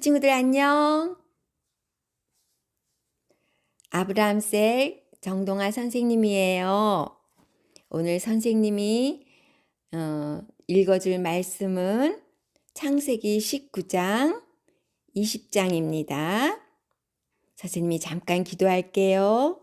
친구들 안녕. 아브라함 셀 정동아 선생님이에요. 오늘 선생님이 어, 읽어줄 말씀은 창세기 19장 20장입니다. 선생님이 잠깐 기도할게요.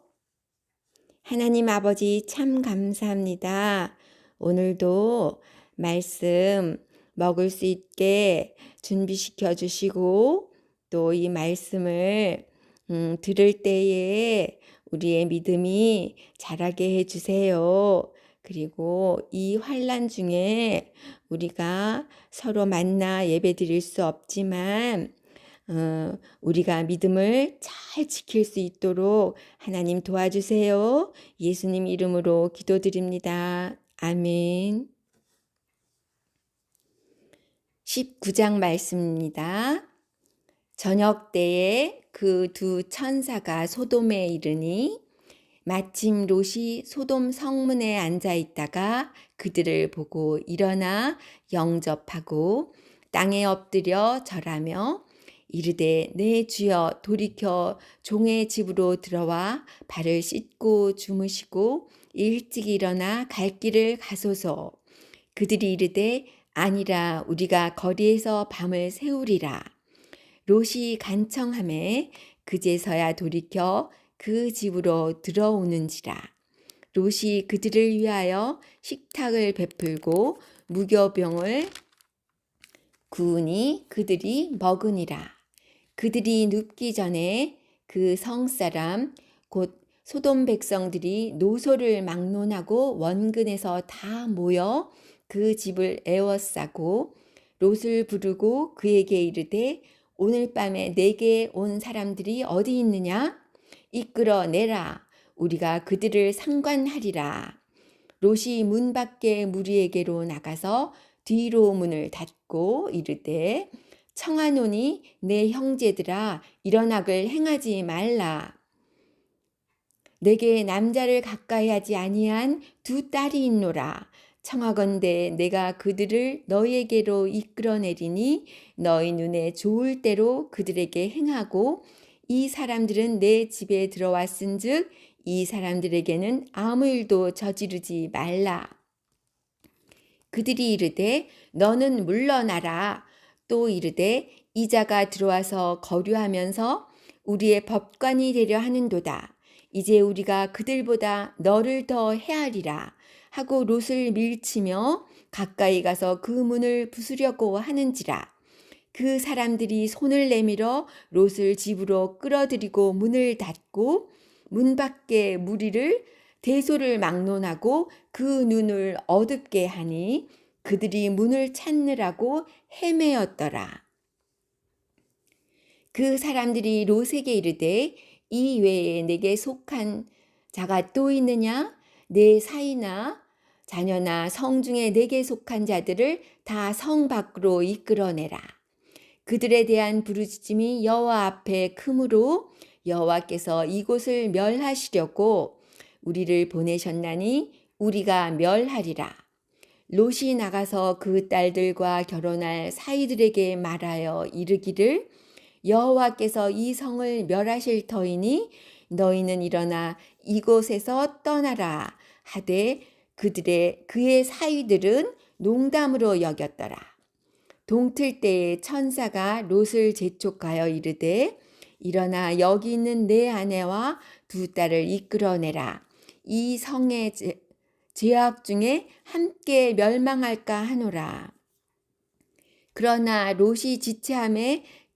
하나님 아버지 참 감사합니다. 오늘도 말씀 먹을 수 있게 준비시켜 주시고 또 이 말씀을 음, 들을 때에 우리의 믿음이 자라게 해 주세요. 그리고 이 환란 중에 우리가 서로 만나 예배 드릴 수 없지만 어, 우리가 믿음을 잘 지킬 수 있도록 하나님 도와주세요. 예수님 이름으로 기도드립니다. 아멘. 19장 말씀입니다. 저녁 때에 그 두 천사가 소돔에 이르니 마침 롯이 소돔 성문에 앉아 있다가 그들을 보고 일어나 영접하고 땅에 엎드려 절하며 이르되 내 주여 돌이켜 종의 집으로 들어와 발을 씻고 주무시고 일찍 일어나 갈 길을 가소서. 그들이 이르되 아니라 우리가 거리에서 밤을 새우리라. 롯이 간청함에 그제서야 돌이켜 그 집으로 들어오는지라. 롯이 그들을 위하여 식탁을 베풀고 무교병을 구우니 그들이 먹으니라. 그들이 눕기 전에 그 성사람 곧 소돔 백성들이 노소를 막론하고 원근에서 다 모여 그 집을 에워싸고 롯을 부르고 그에게 이르되 오늘 밤에 내게 온 사람들이 어디 있느냐? 이끌어 내라. 우리가 그들을 상관하리라. 롯이 문 밖에 무리에게로 나가서 뒤로 문을 닫고 이르되 청하노니 내 형제들아 일어나글 행하지 말라. 내게 남자를 가까이 하지 아니한 두 딸이 있노라 청하건대 내가 그들을 너희에게로 이끌어내리니 너희 눈에 좋을 대로 그들에게 행하고 이 사람들은 내 집에 들어왔은즉 이 사람들에게는 아무 일도 저지르지 말라. 그들이 이르되 너는 물러나라. 또 이르되 이자가 들어와서 거류하면서 우리의 법관이 되려 하는도다. 이제 우리가 그들보다 너를 더 헤아리라. 하고 롯을 밀치며 가까이 가서 그 문을 부수려고 하는지라. 그 사람들이 손을 내밀어 롯을 집으로 끌어들이고 문을 닫고 문 밖에 무리를 대소를 막론하고 그 눈을 어둡게 하니 그들이 문을 찾느라고 헤매었더라. 그 사람들이 롯에게 이르되 이 외에 내게 속한 자가 또 있느냐? 내 사이나 자녀나 성 중에 내게 속한 자들을 다 성 밖으로 이끌어내라. 그들에 대한 부르짖음이 여호와 앞에 크므로 여호와께서 이곳을 멸하시려고 우리를 보내셨나니 우리가 멸하리라. 롯이 나가서 그 딸들과 결혼할 사이들에게 말하여 이르기를 여호와께서 이 성을 멸하실 터이니 너희는 일어나 이곳에서 떠나라 하되 그들의 그의 사위들은 농담으로 여겼더라. 동틀 때에 천사가 롯을 재촉하여 이르되 일어나 여기 있는 내 아내와 두 딸을 이끌어내라. 이 성의 제, 죄악 중에 함께 멸망할까 하노라. 그러나 롯이 지체함에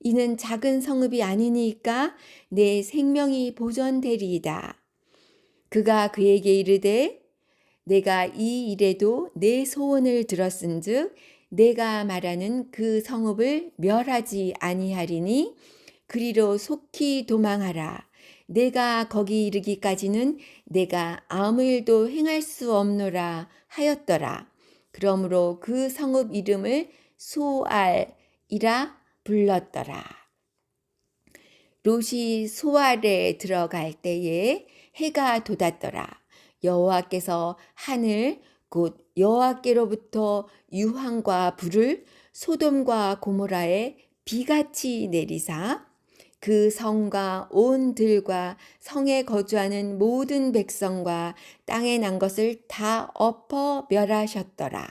이는 작은 성읍이 아니니까 내 생명이 보전되리이다. 그가 그에게 이르되 내가 이 일에도 내 소원을 들었은즉 내가 말하는 그 성읍을 멸하지 아니하리니 그리로 속히 도망하라. 내가 거기 이르기까지는 내가 아무 일도 행할 수 없노라 하였더라. 그러므로 그 성읍 이름을 소알이라 불렀더라. 롯이 소알에 들어갈 때에 해가 돋았더라. 여호와께서 하늘 곧 여호와께로부터 유황과 불을 소돔과 고모라에 비같이 내리사 그 성과 온 들과 성에 거주하는 모든 백성과 땅에 난 것을 다 엎어 멸하셨더라.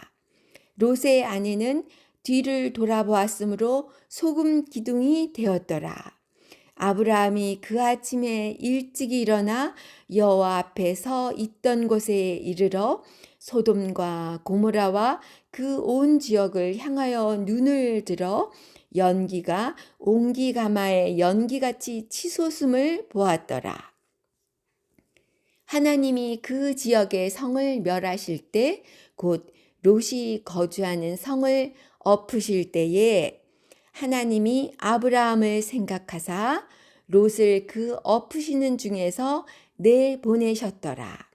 롯의 아내는 뒤를 돌아보았으므로 소금 기둥이 되었더라. 아브라함이 그 아침에 일찍이 일어나 여호와 앞에 서 있던 곳에 이르러 소돔과 고모라와 그 온 지역을 향하여 눈을 들어 연기가 옹기 가마의 연기같이 치솟음을 보았더라. 하나님이 그 지역의 성을 멸하실 때 곧 롯이 거주하는 성을 엎으실 때에 하나님이 아브라함을 생각하사 롯을 그 엎으시는 중에서 내 보내셨더라.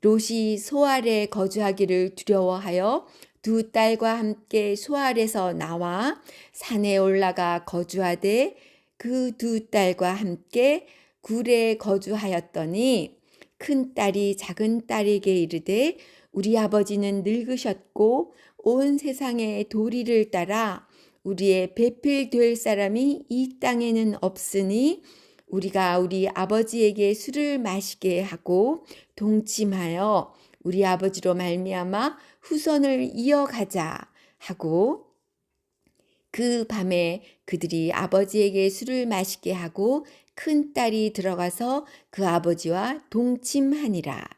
롯이 소알에 거주하기를 두려워하여 두 딸과 함께 소알에서 나와 산에 올라가 거주하되 그 두 딸과 함께 굴에 거주하였더니 큰 딸이 작은 딸에게 이르되 우리 아버지는 늙으셨고 온 세상의 도리를 따라 우리의 배필될 사람이 이 땅에는 없으니 우리가 우리 아버지에게 술을 마시게 하고 동침하여 우리 아버지로 말미암아 후손을 이어가자 하고 그 밤에 그들이 아버지에게 술을 마시게 하고 큰 딸이 들어가서 그 아버지와 동침하니라.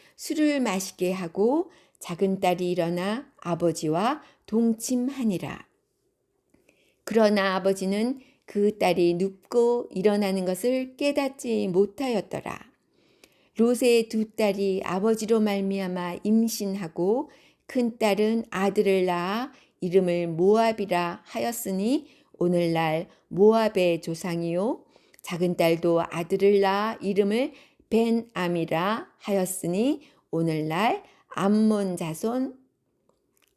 술을 마시게 하고 작은 딸이 일어나 아버지와 동침하니라. 그러나 아버지는 그 딸이 눕고 일어나는 것을 깨닫지 못하였더라. 롯의 두 딸이 아버지로 말미암아 임신하고 큰 딸은 아들을 낳아 이름을 모압이라 하였으니 오늘날 모압의 조상이요 작은 딸도 아들을 낳아 이름을 벤암이라 하였으니 오늘날 암몬 자손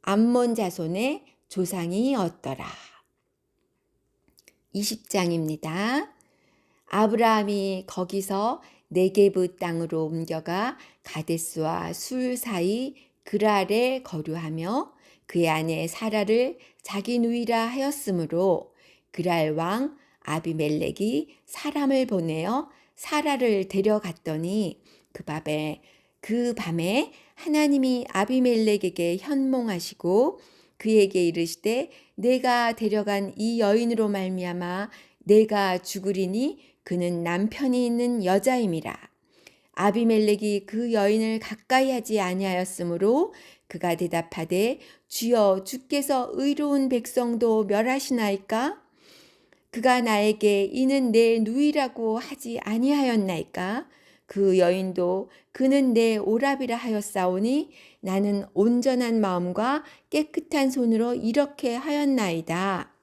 암몬 자손의 조상이었더라. 20장입니다. 아브라함이 거기서 네게브 땅으로 옮겨가 가데스와 술 사이 그랄에 거류하며 그의 아내 사라를 자기 누이라 하였으므로 그랄 왕 아비멜렉이 사람을 보내어 사라를 데려갔더니 그 밤에 그 밤에 하나님이 아비멜렉에게 현몽하시고 그에게 이르시되 내가 데려간 이 여인으로 말미암아 내가 죽으리니 그는 남편이 있는 여자임이라. 아비멜렉이 그 여인을 가까이 하지 아니하였으므로 그가 대답하되 주여 주께서 의로운 백성도 멸하시나이까? 그가 나에게 이는 내 누이라고 하지 아니하였나이까? 그 여인도 그는 내 오랍이라 하였사오니 나는 온전한 마음과 깨끗한 손으로 이렇게 하였나이다.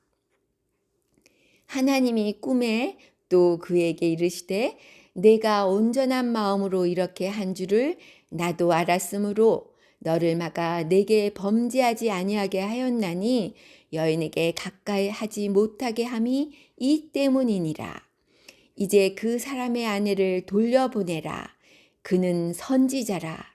하나님이 꿈에 또 그에게 이르시되 내가 온전한 마음으로 이렇게 한 줄을 나도 알았으므로 너를 막아 내게 범죄하지 아니하게 하였나니 여인에게 가까이 하지 못하게 함이 이 때문이니라. 이제 그 사람의 아내를 돌려보내라. 그는 선지자라.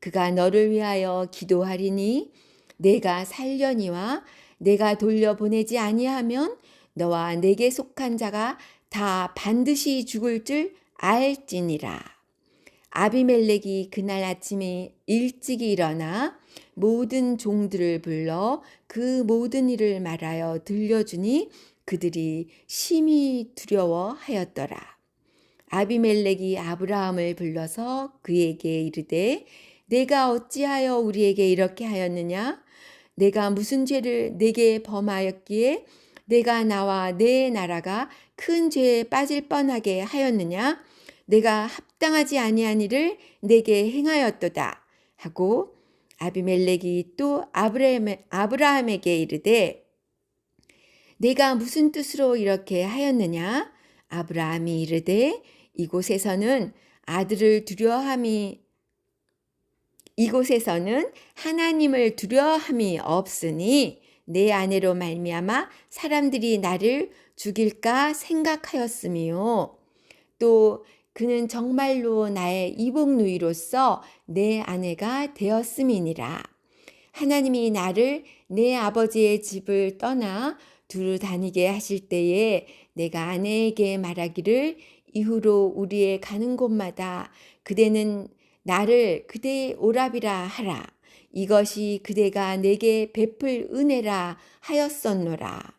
그가 너를 위하여 기도하리니 내가 살려니와 내가 돌려보내지 아니하면 너와 내게 속한 자가 다 반드시 죽을 줄 알지니라. 아비멜렉이 그날 아침에 일찍 일어나 모든 종들을 불러 그 모든 일을 말하여 들려주니 그들이 심히 두려워하였더라. 아비멜렉이 아브라함을 불러서 그에게 이르되 내가 어찌하여 우리에게 이렇게 하였느냐? 내가 무슨 죄를 내게 범하였기에 내가 나와 내 나라가 큰 죄에 빠질 뻔하게 하였느냐? 내가 합당하지 아니한 일을 내게 행하였도다 하고 아비멜렉이 또 아브라함, 아브라함 에게 이르되 내가 무슨 뜻으로 이렇게 하였느냐? 아브라함이 이르되 이곳에서는 아들을 두려함이 이곳에서는 하나님을 두려함이 없으니 내 아내로 말미암아 사람들이 나를 죽일까 생각하였으며 또 그는 정말로 나의 이복 누이로서 내 아내가 되었음이니라. 하나님이 나를 내 아버지의 집을 떠나 두루 다니게 하실 때에 내가 아내에게 말하기를 이후로 우리의 가는 곳마다 그대는 나를 그대의 오랍이라 하라. 이것이 그대가 내게 베풀 은혜라 하였었노라.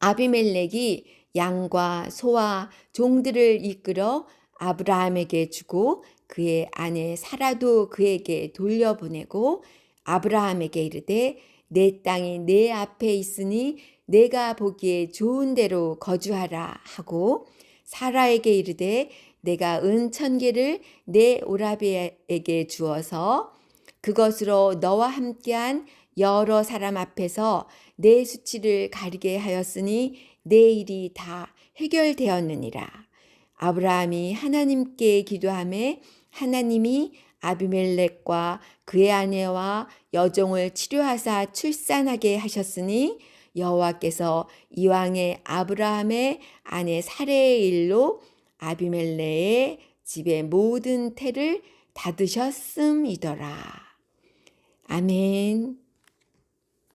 아비멜렉이 양과 소와 종들을 이끌어 아브라함에게 주고 그의 아내 사라도 그에게 돌려보내고 아브라함에게 이르되 내 땅이 내 앞에 있으니 내가 보기에 좋은 대로 거주하라 하고 사라에게 이르되 내가 은 천 개를 내 오라비에게 주어서 그것으로 너와 함께한 여러 사람 앞에서 내 수치를 가리게 하였으니 내 일이 다 해결되었느니라. 아브라함이 하나님께 기도함에 하나님이 아비멜렉과 그의 아내와 여종을 치료하사 출산하게 하셨으니 여호와께서 이왕의 아브라함의 아내 사레의 일로 아비멜레의 집의 모든 태를 닫으셨음이더라. 아멘.